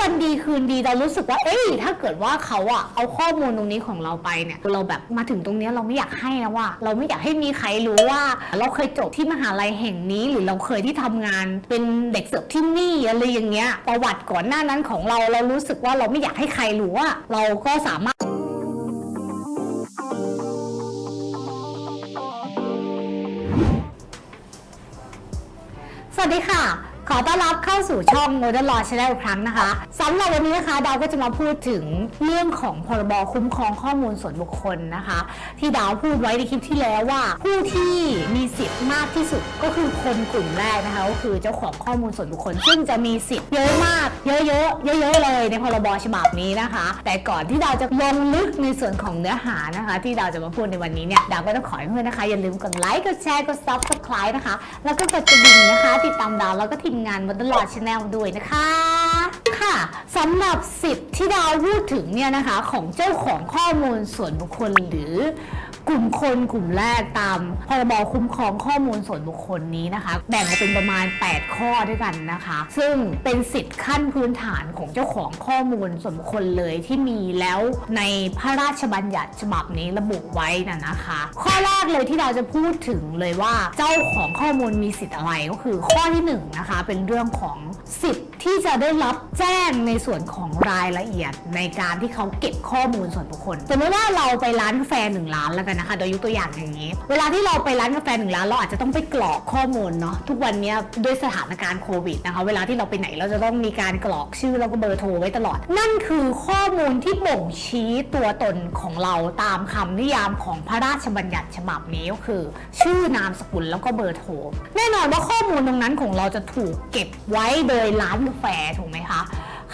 วันดีคืนดีเรารู้สึกว่า เอ้ย ถ้าเกิดว่าเขาอะเอาข้อมูลตรงนี้ของเราไปเนี่ย เราแบบมาถึงตรงเนี้ยเราไม่อยากให้แล้วว่า เราไม่อยากให้มีใครรู้ว่า เราเคยจบที่มหาลัยแห่งนี้ หรือเราเคยที่ทำงานเป็นเด็กเสิร์ฟที่นี่อะไรอย่างเงี้ย ประวัติก่อนหน้านั้นของเราเรารู้สึกว่าเราไม่อยากให้ใครรู้ว่า เราก็สามารถสวัสดีค่ะ ขอต้อนรับเข้าสู่ช่อง Modern Law Channel อีกครั้งนะคะสำหรับวันนี้นะคะดาวก็จะมาพูดถึงเรื่องของพรบคุ้มครองข้อมูลส่วนบุคคลนะคะ ที่ดาวพูดไว้ในคลิปที่แล้วว่า ผู้ที่มีสิทธิ์มากที่สุดก็คือคนกลุ่มแรกนะคะก็คือเจ้าของข้อมูลส่วนบุคคล ซึ่งจะมีสิทธิ์เยอะมาก เยอะๆเยอะๆเลยในพรบฉบับนี้นะคะ แต่ก่อนที่ดาวจะลงลึกในส่วนของเนื้อหานะคะ ที่ดาวจะมาพูดในวันนี้เนี่ยดาวก็ต้องขอให้เพื่อนนะคะอย่าลืมกดไลค์กดแชร์กด subscribe นะคะแล้วก็กดกระดิ่งนะคะ ติดตามดาวแล้วก็ทีมงานมาตลอดชาแนลด้วยนะคะ ค่ะสำหรับสิทธิ์ที่ดาวพูดถึงเนี่ยนะคะ ของเจ้าของข้อมูลส่วนบุคคลหรือ กลุ่มคนกลุ่มแรกตามพรบคุ้มครองข้อมูลส่วนบุคคลนี้นะคะ แบ่งออกเป็นประมาณ 8 ข้อด้วยกันนะคะ ซึ่งเป็นสิทธิ์ขั้นพื้นฐานของเจ้าของข้อมูลส่วนบุคคลเลยที่มีแล้วในพระราชบัญญัติฉบับนี้ระบุไว้นะนะคะ ข้อแรกเลยที่เราจะพูดถึงเลยว่าเจ้าของข้อมูลมีสิทธิ์อะไรก็คือข้อที่หนึ่งนะคะเป็นเรื่องของสิทธิ ที่จะได้รับแจ้งในส่วนของรายละเอียดในการที่เขาเก็บข้อมูลส่วนบุคคลสมมติว่าเราไปร้านกาแฟหนึ่งร้านแล้วกันนะคะ โดยยกตัวอย่างอย่างนี้ เวลาที่เราไปร้านกาแฟหนึ่งร้านเราอาจจะต้องไปกรอกข้อมูลเนาะทุกวันนี้ด้วยสถานการณ์โควิดนะคะเวลาที่เราไปไหนเราจะต้องมีการกรอกชื่อแล้วก็เบอร์โทรไว้ตลอด นั่นคือข้อมูลที่บ่งชี้ตัวตนของเราตามคำนิยามของพระราชบัญญัติฉบับนี้ก็คือ ชื่อนามสกุลแล้วก็เบอร์โทรแน่นอนว่าข้อมูลตรงนั้นของเราจะถูกเก็บไว้โดยร้านกาแฟถูกไหมคะ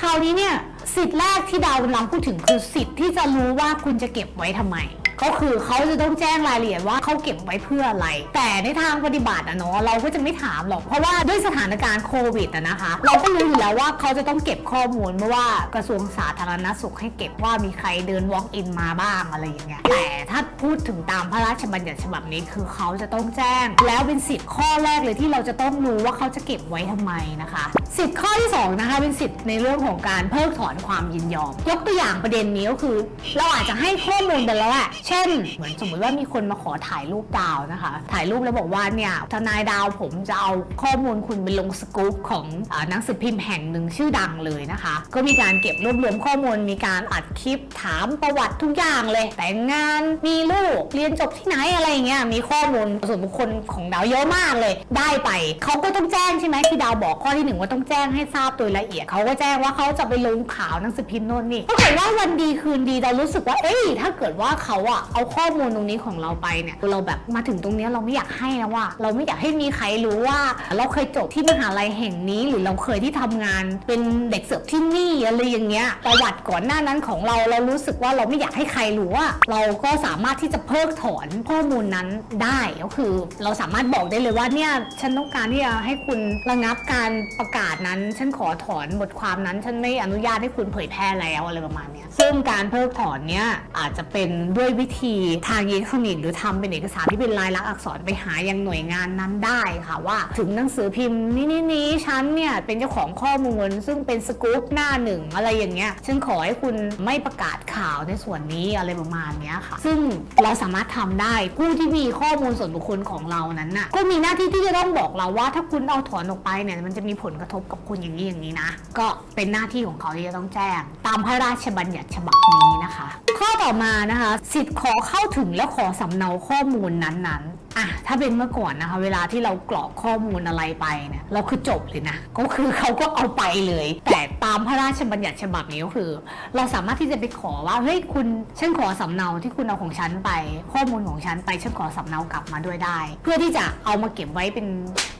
คราวนี้เนี่ยสิทธิ์แรกที่ดาวกำลังพูดถึงคือสิทธิ์ที่จะรู้ว่าคุณจะเก็บไว้ทำไม ก็คือเขาจะต้องแจ้งรายละเอียดว่าเขาเก็บไว้เพื่ออะไร แต่ในทางปฏิบัติอะเนาะเราก็จะไม่ถามหรอก เพราะว่าด้วยสถานการณ์โควิดอะนะคะ เราก็รู้อยู่แล้วว่าเขาจะต้องเก็บข้อมูลไม่ว่ากระทรวงสาธารณสุขให้เก็บว่ามีใครเดิน walk in มาบ้างอะไรอย่างเงี้ยแต่ถ้าพูดถึงตามพระราชบัญญัติฉบับนี้คือเขาจะต้องแจ้ง แล้วเป็นสิทธิ์ข้อแรกเลยที่เราจะต้องรู้ว่าเขาจะเก็บไว้ทำไมนะคะ สิทธิ์ข้อที่สองนะคะเป็นสิทธิ์ในเรื่องของการเพิกถอนความยินยอม ยกตัวอย่างประเด็นนี้ก็คือ เราอาจจะให้ข้อมูลไปแล้วอะเช่น เหมือนสมมติว่ามีคนมาขอถ่ายรูปดาวนะคะ ถ่ายรูปแล้วบอกว่าเนี่ยทนายดาวผมจะเอาข้อมูลคุณไปลงสกู๊ปของอาหนังสือพิมพ์แห่งหนึ่งชื่อดังเลยนะคะ ก็มีการเก็บรวบรวมข้อมูล มีการอัดคลิปถามประวัติทุกอย่างเลย แต่งงานมีลูกเรียนจบที่ไหนอะไรอย่างเงี้ยมีข้อมูลส่วนบุคคลของดาวเยอะมากเลย ได้ไปเขาก็ต้องแจ้งใช่ไหมที่ดาวบอกข้อที่หนึ่งว่าต้องแจ้งให้ทราบโดยละเอียดเขาก็แจ้งว่าเขาจะไปลงข่าวหนังสือพิมพ์โน่นนี่ถ้าเกิดว่าวันดีคืนดีเรารู้สึกว่าเอ้ยถ้าเกิดว่าเขาอะอะเอาข้อมูลตรงนี้ของเราไปเนี่ยเราแบบมาถึงตรงเนี้ยเราไม่อยากให้แล้วว่าเราไม่อยากให้มีใครรู้ว่า เราเคยจบที่มหาลัยแห่งนี้ หรือเราเคยที่ทำงานเป็นเด็กเสิร์ฟที่นี่อะไรอย่างเงี้ยประวัติก่อนหน้านั้นของเราเรารู้สึกว่าเราไม่อยากให้ใครรู้ว่า เราก็สามารถที่จะเพิกถอนข้อมูลนั้นได้ก็คือ เราสามารถบอกได้เลยว่าเนี่ยฉันต้องการที่จะให้คุณระงับการประกาศนั้น ฉันขอถอนบทความนั้น ฉันไม่อนุญาตให้คุณเผยแพร่แล้วอะไรประมาณเนี้ยซึ่งการเพิกถอนเนี่ยอาจจะเป็นด้วยวิธีทางอิเล็กทรอนิกส์หรือทำเป็นเอกสารที่เป็นลายลักษณ์อักษรไปหายังหน่วยงานนั้นได้ค่ะว่า ถึงหนังสือพิมพ์นี้นี้นี้ฉันเนี่ยเป็นเจ้าของข้อมูล ซึ่งเป็นสกู๊ปหน้าหนึ่งอะไรอย่างเงี้ยฉันขอให้คุณไม่ประกาศข่าวในส่วนนี้อะไรประมาณเนี้ยค่ะ ซึ่งเราสามารถทำได้ผู้ที่มีข้อมูลส่วนบุคคลของเรานั้นน่ะก็มีหน้าที่ที่จะต้องบอกเราว่า ถ้าคุณเอาถอนออกไปเนี่ยมันจะมีผลกระทบกับคุณอย่างนี้อย่างนี้นะ ก็เป็นหน้าที่ของเขาที่จะต้องแจ้ง ตามพระราชบัญญัติฉบับนี้นะคะข้อต่อมานะคะ สิทธิ์ขอเข้าถึงและขอสำเนาข้อมูลนั้นๆ อะถ้าเป็นเมื่อก่อนนะคะเวลาที่เรากรอกข้อมูลอะไรไปเนี่ยเราคือจบเลยนะ ก็คือเขาก็เอาไปเลย แต่ตามพระราชบัญญัติฉบับนี้ก็คือ เราสามารถที่จะไปขอว่าเฮ้ยคุณฉันขอสำเนาที่คุณเอาของฉันไป ข้อมูลของฉันไปฉันขอสำเนากลับมาด้วยได้ เพื่อที่จะเอามาเก็บไว้เป็น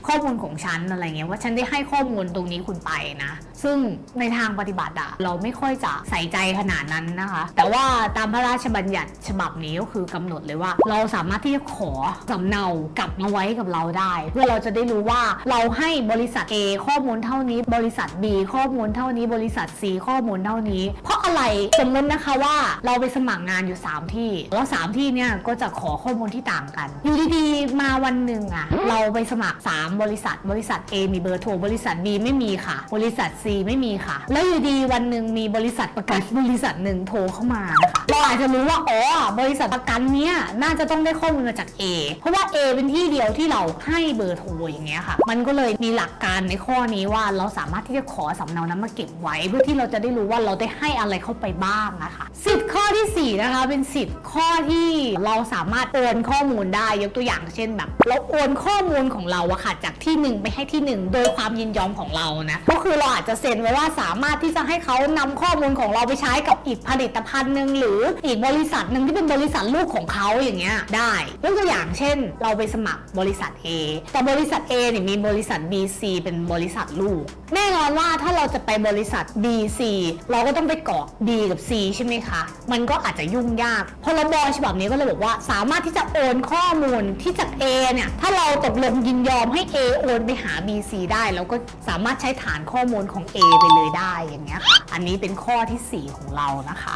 ข้อมูลของฉันอะไรเงี้ยว่าฉันได้ให้ข้อมูลตรงนี้คุณไปนะ ซึ่งในทางปฏิบัติอะเราไม่ค่อยจะใส่ใจขนาดนั้นนะคะ แต่ว่าตามพระราชบัญญัติฉบับนี้ก็คือกำหนดเลยว่า เราสามารถที่จะขอสำำเนากลับมาไว้กับเราได้ เพื่อเราจะได้รู้ว่าเราให้บริษัท A ข้อมูลเท่านี้ บริษัท B ข้อมูลเท่านี้ บริษัท C ข้อมูลเท่านี้ เพราะอะไรสมมตินะคะว่าเราไปสมัครงานอยู่ 3 ที่ แล้ว 3 ที่เนี่ยก็จะขอข้อมูลที่ต่างกันอยู่ดีๆมาวันหนึ่งอะเราไปสมัคร 3 บริษัท บริษัท A มีเบอร์โทรบริษัท B ไม่มีค่ะ บริษัท C ไม่มีค่ะ แล้วอยู่ดีวันหนึ่งมีบริษัทประกันบริษัทหนึ่งโทรเข้ามานะคะเราอาจจะรู้ว่าอ๋อบริษัทประกันเนี้ยน่าจะต้องได้ข้อมูลมาจาก A เพราะว่า A เป็นที่เดียวที่เราให้เบอร์โทรอย่างเงี้ยค่ะ มันก็เลยมีหลักการในข้อนี้ว่าเราสามารถที่จะขอสำเนานั้นมาเก็บไว้ เพื่อที่เราจะได้รู้ว่าเราได้ให้อะไรเข้าไปบ้างนะคะสิทธิ ข้อที่สี่นะคะ เป็นสิทธิ์ข้อที่เราสามารถโอนข้อมูลได้ยกตัวอย่างเช่นแบบ เราโอนข้อมูลของเราอะค่ะจากที่หนึ่งไปให้ที่หนึ่งโดยความยินยอมของเรานะก็คือเราอาจจะเซ็นไว้ว่าสามารถที่จะให้เขานำข้อมูลของเราไปใช้กับอีกผลิตภัณฑ์หนึ่งหรืออีกบริษัทหนึ่งที่เป็นบริษัทลูกของเขาอย่างเงี้ยได้ยกตัวอย่างเช่น เราไปสมัครบริษัท A แต่บริษัท A เนี่ยมีบริษัท B C เป็นบริษัทลูก แน่นอนว่าถ้าเราจะไปบริษัท B C เราก็ต้องไปกรอก B กับ C ใช่ไหมคะ มันก็อาจจะยุ่งยากพรบฉบับนี้ก็เลยบอกว่า สามารถที่จะโอนข้อมูลที่จาก A เนี่ยถ้าเราตกลงยินยอมให้ A โอนไปหา B C ได้แล้วก็สามารถใช้ฐานข้อมูลของ A ไปเลยได้อย่างเงี้ยค่ะอันนี้เป็นข้อทีสี่4 ของเรานะคะ